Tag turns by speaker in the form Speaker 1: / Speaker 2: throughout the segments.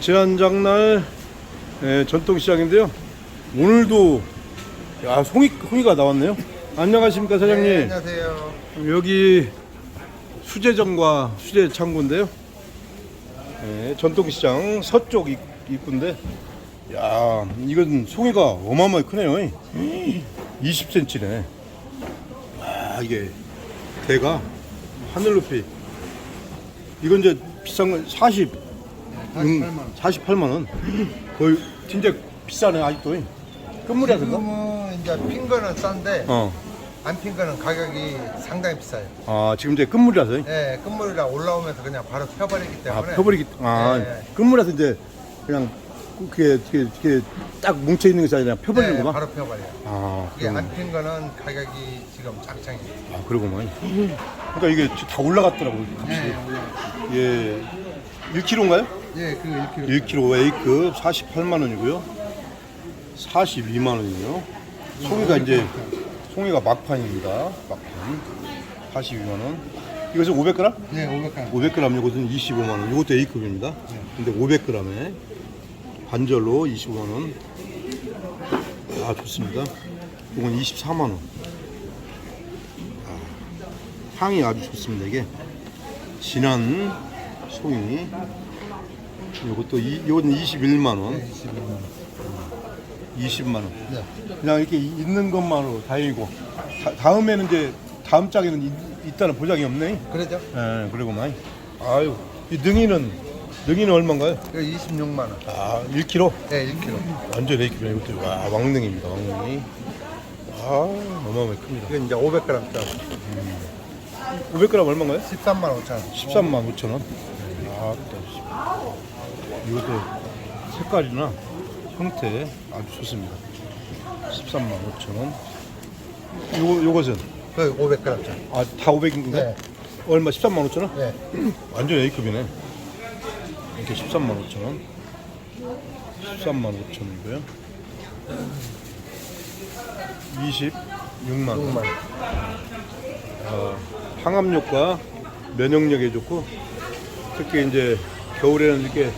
Speaker 1: 지난 장날 예, 전통시장인데요. 오늘도 야 송이 송이가 나왔네요. 안녕하십니까 사장님.
Speaker 2: 네, 안녕하세요.
Speaker 1: 여기 수제점과 수제 창고인데요. 예, 전통시장 서쪽 입- 입구인데, 야 이건 송이가 어마어마하게 크네요. 20cm네. 아 이게 대가 하늘 높이. 이건 이제 비싼 건 40,
Speaker 2: 48만 원.
Speaker 1: 48만 원. 거의 진짜 비싸네 아직도. 끝물이라든가?
Speaker 2: 지금은 이제 핀 거는 싼데
Speaker 1: 어.
Speaker 2: 안 핀 거는 가격이 상당히 비싸요.
Speaker 1: 아 지금 이제 끝물이라서.
Speaker 2: 네, 끝물이라 올라오면서 그냥 바로 펴버리기
Speaker 1: 아,
Speaker 2: 때문에.
Speaker 1: 펴버리기, 아,
Speaker 2: 네.
Speaker 1: 끝물에서 이제 그냥 그게, 그게 딱 뭉쳐 있는 것이 아니라
Speaker 2: 네,
Speaker 1: 펴버리는구만.
Speaker 2: 바로 펴버려요.
Speaker 1: 아,
Speaker 2: 이게
Speaker 1: 그러구만.
Speaker 2: 안 핀 거는 가격이 지금 짱짱해요.
Speaker 1: 아, 그러구만. 그러니까 이게 다 올라갔더라고, 값이. 예. 1kg인가요?
Speaker 2: 예, 그 1kg.
Speaker 1: 1kg A급 48만 원이고요. 42만 원이에요. 송이가 이제, 송이가 막판입니다. 막판. 42만 원. 이것은 500g?
Speaker 2: 네, 500g.
Speaker 1: 500g 이것은 25만 원. 이것도 A급입니다. 근데 500g에 반절로 25만 원. 아 좋습니다. 이건 24만 원. 아, 향이 아주 좋습니다. 이게 진한 송이. 이것도 이 이건 21만 원. 20만 원.
Speaker 2: 네.
Speaker 1: 그냥 이렇게 있는 것만으로 다행이고 다, 다음에는 이제 다음 짝에는 있, 있다는 보장이 없네.
Speaker 2: 그러죠?
Speaker 1: 예, 그리고만. 아유, 이 능이는 능이는 얼마인가요?
Speaker 2: 그 26만 원.
Speaker 1: 아, 1kg.
Speaker 2: 네, 1kg.
Speaker 1: 완전 A급이네. 이것도 와, 왕능입니다. 왕능이. 아, 어마어마하게 큽니다.
Speaker 2: 이건 이제 500g 짜리.
Speaker 1: 500g 얼마인가요?
Speaker 2: 13만 5천 원.
Speaker 1: 13만 5천 원. 아, 또 이것도 색깔이나 형태 아주 좋습니다. 13만 5천 원. 요거 요것은
Speaker 2: 그 500g 짜리.
Speaker 1: 아, 다 500인가요?
Speaker 2: 네.
Speaker 1: 얼마? 13만 5천 원?
Speaker 2: 네.
Speaker 1: 완전 A급이네. 이렇게 13만 5천 원. 13만 5천 원이고요. 26만 원.
Speaker 2: 6만 원.
Speaker 1: 어, 항암력과 면역력에 좋고 특히 이제 겨울에는 이렇게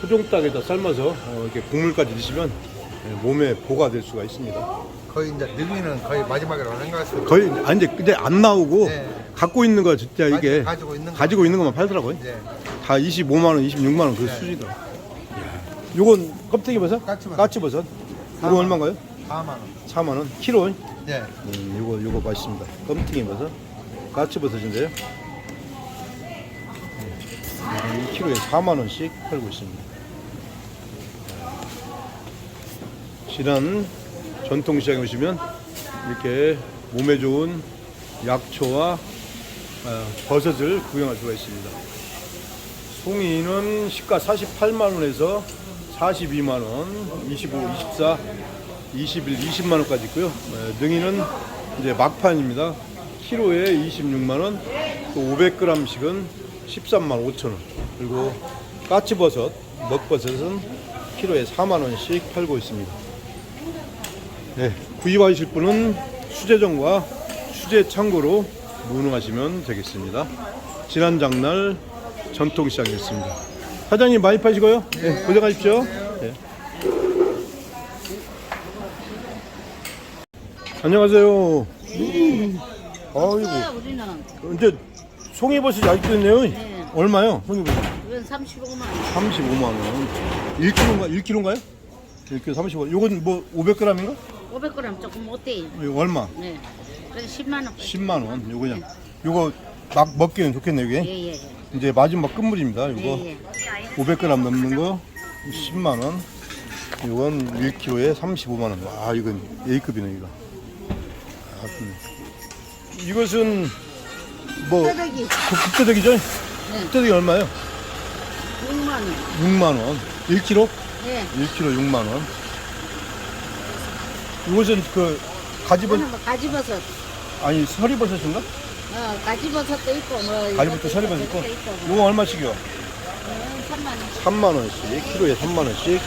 Speaker 1: 토종닭에다 삶아서 어, 이렇게 국물까지 드시면 예, 몸에 보가 될 수가 있습니다.
Speaker 2: 거의 이제 능이는 거의 것 같습니다.
Speaker 1: 거의 아니 이제 근데 안 나오고
Speaker 2: 네.
Speaker 1: 갖고 있는 거 진짜 이게
Speaker 2: 가지고 있는 거.
Speaker 1: 가지고 있는 것만 팔더라고요.
Speaker 2: 이제
Speaker 1: 다 25만 원, 26만 원 그
Speaker 2: 네.
Speaker 1: 수준이다. 요건 껍데기 버섯?
Speaker 2: 까치버섯.
Speaker 1: 까치버섯. 이거
Speaker 2: 원.
Speaker 1: 얼마인가요?
Speaker 2: 4만 원.
Speaker 1: 4만 원. 키로.
Speaker 2: 네.
Speaker 1: 음, 요거 요거 맛있습니다. 껌튀기 버섯. 까치버섯인데요. 음, 1kg에 4만 원씩 팔고 있습니다. 지난 전통시장에 오시면 이렇게 몸에 좋은 약초와 어, 버섯을 구경할 수가 있습니다. 송이는 시가 48만 원에서 42만 원, 25, 24, 21, 20만 원까지 있고요. 어, 능이는 이제 막판입니다. 키로에 26만 원, 또 500g씩은 13만 5천 원. 그리고 까치버섯, 먹버섯은 키로에 4만 원씩 팔고 있습니다. 네, 구입하실 분은 수제점과 수제 창고로 문의하시면 되겠습니다. 지난 장날 전통시장이었습니다. 사장님 많이 파시고요. 네, 고생하십시오. 네. 안녕하세요. 아이고,
Speaker 3: 우리는
Speaker 1: 이제 송이버섯이 아직도 있네요.
Speaker 3: 네.
Speaker 1: 얼마요? 송이버섯?
Speaker 3: 이건 35만 원.
Speaker 1: 35만 원. 1kg인가? 1kg인가요? 1kg 35원. 요건 뭐 500g인가?
Speaker 3: 500g 조금 못 돼요.
Speaker 1: 이거 얼마?
Speaker 3: 네. 그래서 10만 원.
Speaker 1: 10만 원. 요거 그냥 요거 막 먹기는 좋겠네 이게.
Speaker 3: 예, 예, 예.
Speaker 1: 이제 마지막 끝물입니다. 요거
Speaker 3: 예, 예.
Speaker 1: 500g 넘는 거 10만 원. 이건 1kg에 35만 원. 와, 이건 A급이네 이거. 아, 좋네. 이것은 뭐
Speaker 3: 뼈다귀
Speaker 1: 국- 국대덕이죠? 국대덕이 얼마요?
Speaker 3: 6만 원.
Speaker 1: 6만 원. 1kg?
Speaker 3: 네.
Speaker 1: 1kg 6만 원. 이것은 그
Speaker 3: 이거는 뭐 가지버섯.
Speaker 1: 아니 서리버섯인가?
Speaker 3: 어, 가지버섯도 있고 뭐. 이것도
Speaker 1: 서리버섯 있고. 이거 얼마씩이요?
Speaker 3: 어, 3만 원.
Speaker 1: 3만 원씩, 키로에 3만 원씩.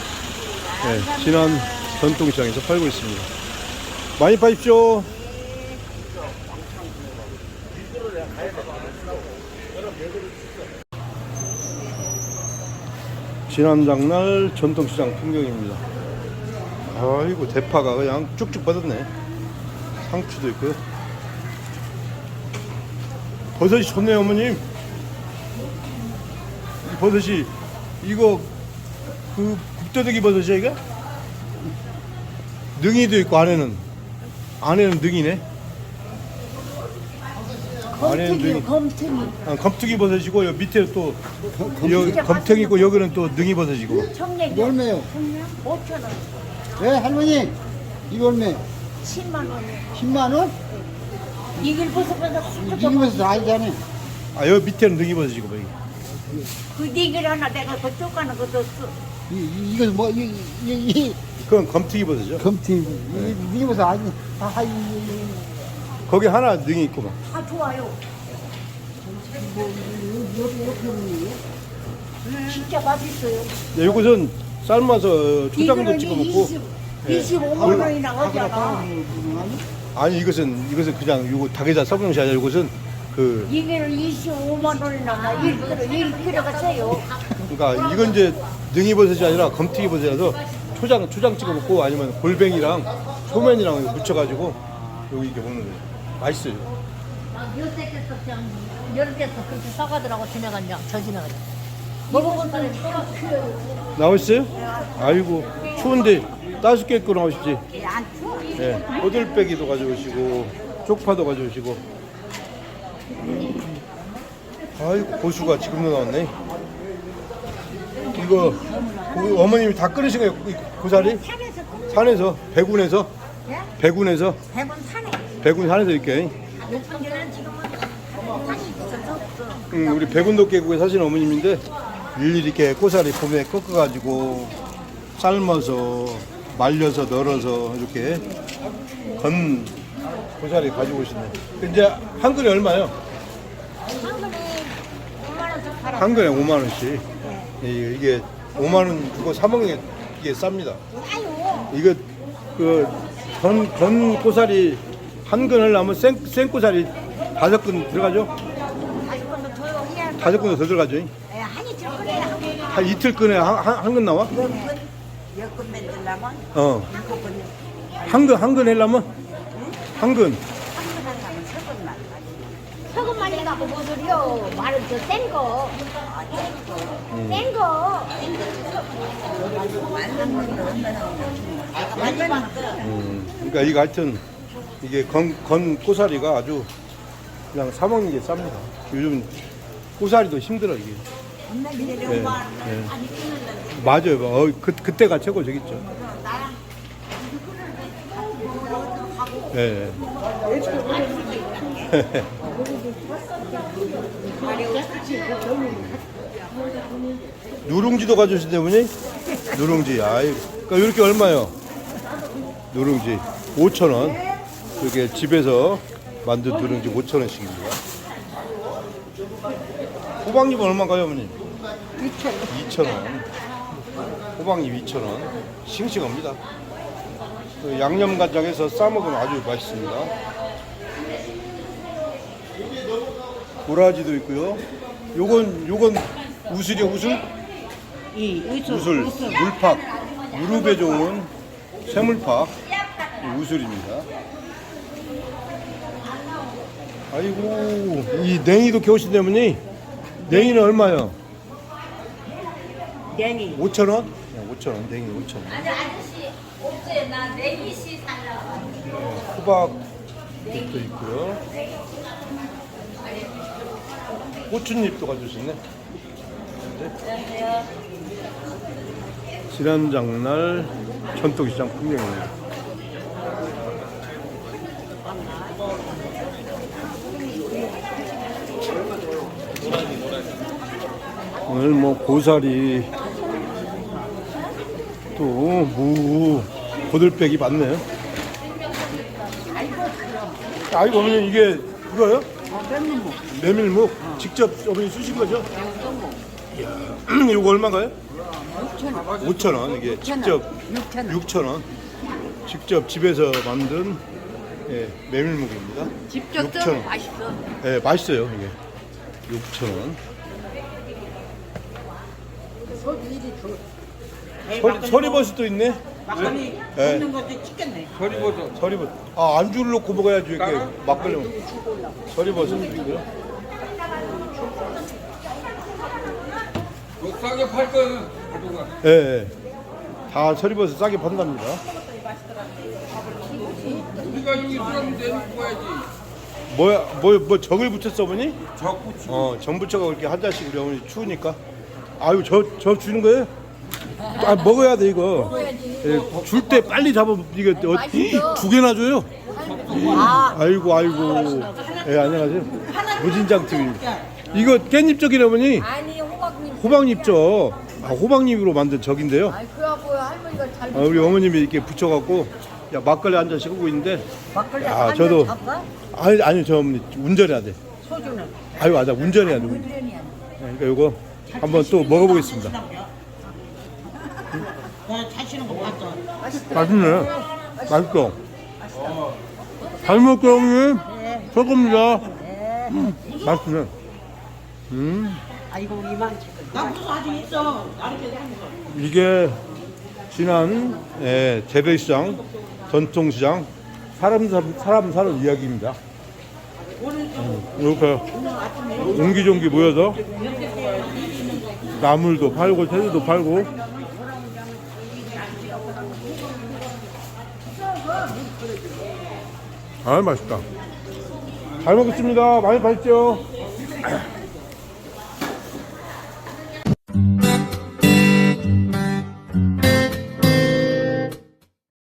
Speaker 1: 네, 지난 전통시장에서 팔고 있습니다. 많이 파십시오. 지난 장날 전통시장 풍경입니다. 아이고 대파가 그냥 쭉쭉 뻗었네. 상추도 있고요. 버섯이 좋네요 어머님. 이 버섯이 이거 그 국도대기 버섯이야 이게? 능이도 있고 안에는 안에는 능이네. 능이.
Speaker 3: 검탱이.
Speaker 1: 아, 검투기 버섯이고 여기 밑에 또 여기 검탱이고 여기는 또 능이 버섯이고
Speaker 3: 청량이.
Speaker 2: 이거 얼마예요?
Speaker 3: 5천 원.
Speaker 2: 네 할머니 이거 얼마?
Speaker 3: 10만 원.
Speaker 2: 10만 원?
Speaker 3: 이길 벗어봐서 훌쩍
Speaker 2: 이기면서 알잖아.
Speaker 1: 아 여기 밑에는 능이 버섯이고 여기.
Speaker 3: 그 니길 하나 내가 그쪽 가는 것도 써.
Speaker 2: 이, 이, 이거 뭐, 이, 이, 이,
Speaker 1: 그건 검투기 버섯이죠
Speaker 2: 이, 이기면서 아니, 아, 이, 이,
Speaker 1: 거기 하나 능이 있고 막
Speaker 3: 아 좋아요. 진짜 맛있어요.
Speaker 1: 네, 요것은 삶아서 초장도
Speaker 3: 이거는
Speaker 1: 찍어 먹고
Speaker 3: 20, 25만 원이나 하잖아.
Speaker 1: 아니 이것은 이것은 그냥 요거 닭에다 썩는 것이 아니라 이것은 그
Speaker 3: 이게는 25만 원이나 나 1kg, 1kg가 세요.
Speaker 1: 그러니까 이건 이제 능이 버섯이 아니라 검투기 버섯이라서 초장 초장 찍어 먹고 아니면 골뱅이랑 소면이랑 묻혀가지고 여기 이렇게 먹는 거예요. 맛있어요.
Speaker 4: 요새 때서 그냥 여름 때서 그렇게 싸가더라고 지나간장 저 지나간장 먹어본 사람이
Speaker 1: 나오셨어요? 아이고 추운데 따숩게 입고 나오시지.
Speaker 3: 안 추워.
Speaker 1: 예, 호들빼기도 가져오시고 쪽파도 가져오시고. 아이고 고수가 지금도 나왔네. 이거 그 어머님이 다 끓이신 거예요? 이 고사리?
Speaker 3: 산에서 그
Speaker 1: 산에서 배군에서 배군에서
Speaker 3: 대본 산에.
Speaker 1: 배군 산에서 이렇게. 음, 우리 백운도 계곡에 사시는 어머님인데 일일이 이렇게 꼬사리 봄에 꺾어가지고 삶아서 말려서 널어서 이렇게 건 고사리 가지고 오시네. 이제 한 근에 얼마요?
Speaker 3: 한 근에 5만 원씩 팔아.
Speaker 1: 한 근에 5만 원씩. 이- 이게 5만 원 주고 사 먹는 게 이게 쌉니다. 이거 그건 건 고사리 한 근을 하면 생, 생고사리 다섯 근 들어가죠?
Speaker 3: 다시 건도 줘요. 해야
Speaker 1: 다섯 근도 더 들어가죠?
Speaker 3: 예, 한이 줄 거래요. 한 근.
Speaker 1: 한 이틀 끈에 한근 나와?
Speaker 3: 몇 근? 몇근 만들려면
Speaker 1: 어.
Speaker 3: 일곱 근.
Speaker 1: 한 근, 한 근 하려면? 한 근.
Speaker 3: 한근 하려면 세 근만.
Speaker 4: 소금만이 갖고 뭐 소리요 말은 저 센 거. 센 거.
Speaker 1: 음, 그러니까 이거 하여튼, 이게 건, 건 꼬사리가 아주 그냥 사먹는 게 쌉니다. 요즘 꼬사리도 힘들어, 이게. 네, 네. 맞아요. 어, 그, 그때가 최고 저겠죠. 네. 누룽지도 가져오신대 분이? 누룽지. 아이, 그러니까 이렇게 얼마요? 누룽지 5천 원. 이렇게 집에서 만든 누룽지 5천 원씩입니다. 호박잎 얼마인가요, 어머니? 2천 원. 호박잎 2천 원. 싱싱합니다. 그 양념간장에서 싸 먹으면 아주 맛있습니다. 도라지도 있고요. 요건 요건 우슬이요 우슬?
Speaker 3: 이
Speaker 1: 우슬, 물팍, 무릎에 좋은 쇠물팍 이 우슬입니다. 아이고 이 냉이도 겨우신 때문에 냉이는 얼마요?
Speaker 3: 냉이.
Speaker 1: 5천 원? 5천 원, 냉이 5천 원.
Speaker 4: 아저씨 없지 나 내기씨 살라.
Speaker 1: 호박 잎도 있고요. 고추잎도 가져오셨네. 네. 지난 장날 전통시장 풍경입니다. 오늘 뭐 고사리 또 무, 고들빼기 많네요. 아이고 어머니 이게 이거요? 메밀묵. 메밀묵 직접 어머니 쓰신 거죠? 이야, 이거 얼마인가요? 5천 원. 이게 직접 6천 원. 직접 집에서 만든 예, 메밀묵입니다.
Speaker 3: 직접
Speaker 1: 6천 원.
Speaker 3: 맛있어.
Speaker 1: 예, 맛있어요 이게. 6천 원. 설, 서리버섯도 있네.
Speaker 5: 막걸리
Speaker 1: 네.
Speaker 5: 먹는 것도 찍겠네.
Speaker 6: 버리버섯.
Speaker 1: 서리버섯. 아 안주를 넣고 먹어야지 이렇게 막걸리. 먹- 서리버섯이고요.
Speaker 6: 그 싸게 팔 거는 가져가.
Speaker 1: 예, 예. 다 서리버섯 싸게 판답니다.
Speaker 6: 우리가 여기 사람 내놓고 가야지.
Speaker 1: 뭐야, 뭐, 뭐 적을 붙였어, 어머니?
Speaker 6: 적고
Speaker 1: 어, 정 붙여가 그렇게 한 잔씩 우리 어머니 추우니까. 아유, 저, 저 주는 거예요? 아, 먹어야 돼, 이거. 예, 줄때 빨리 잡으면 이거 어. 두 개나 줘요?
Speaker 4: 아,
Speaker 1: 아이고, 아이고. 예, 안녕하세요. 무진장 TV. 이거 깻잎적이네, 어머니.
Speaker 4: 아니.
Speaker 1: 호박잎죠. 아, 호박잎으로 만든 적인데요.
Speaker 4: 아니 그래갖고 할머니가 잘
Speaker 1: 아, 우리 어머님이 이렇게 붙여갖고 야, 막걸리 한 잔씩 하고 있는데
Speaker 4: 막걸리
Speaker 1: 야,
Speaker 4: 한
Speaker 1: 저도-? 아니, 아니, 저 어머니 운전해야 돼.
Speaker 4: 소주는
Speaker 1: 아유, 맞아. 운전해야 돼. 운전.
Speaker 4: 운전이야.
Speaker 1: 그러니까 요거 한번 또 먹어보겠습니다.
Speaker 5: 나 자시는 거 봤어.
Speaker 1: 맛있네. 맛있어. 잘 먹게 형님. 최고입니다. 음, 맛있네. 음,
Speaker 5: 아이고 이만. 나 무슨 아직 있어. 나한테 하는 거.
Speaker 1: 이게 지난 예, 재래시장, 전통시장, 사람, 사- 사람 사는 이야기입니다. 음, 이렇게 옹기종기 모여서 나물도 팔고 채소도 팔고. 아 맛있다. 잘 먹겠습니다. 많이 팔죠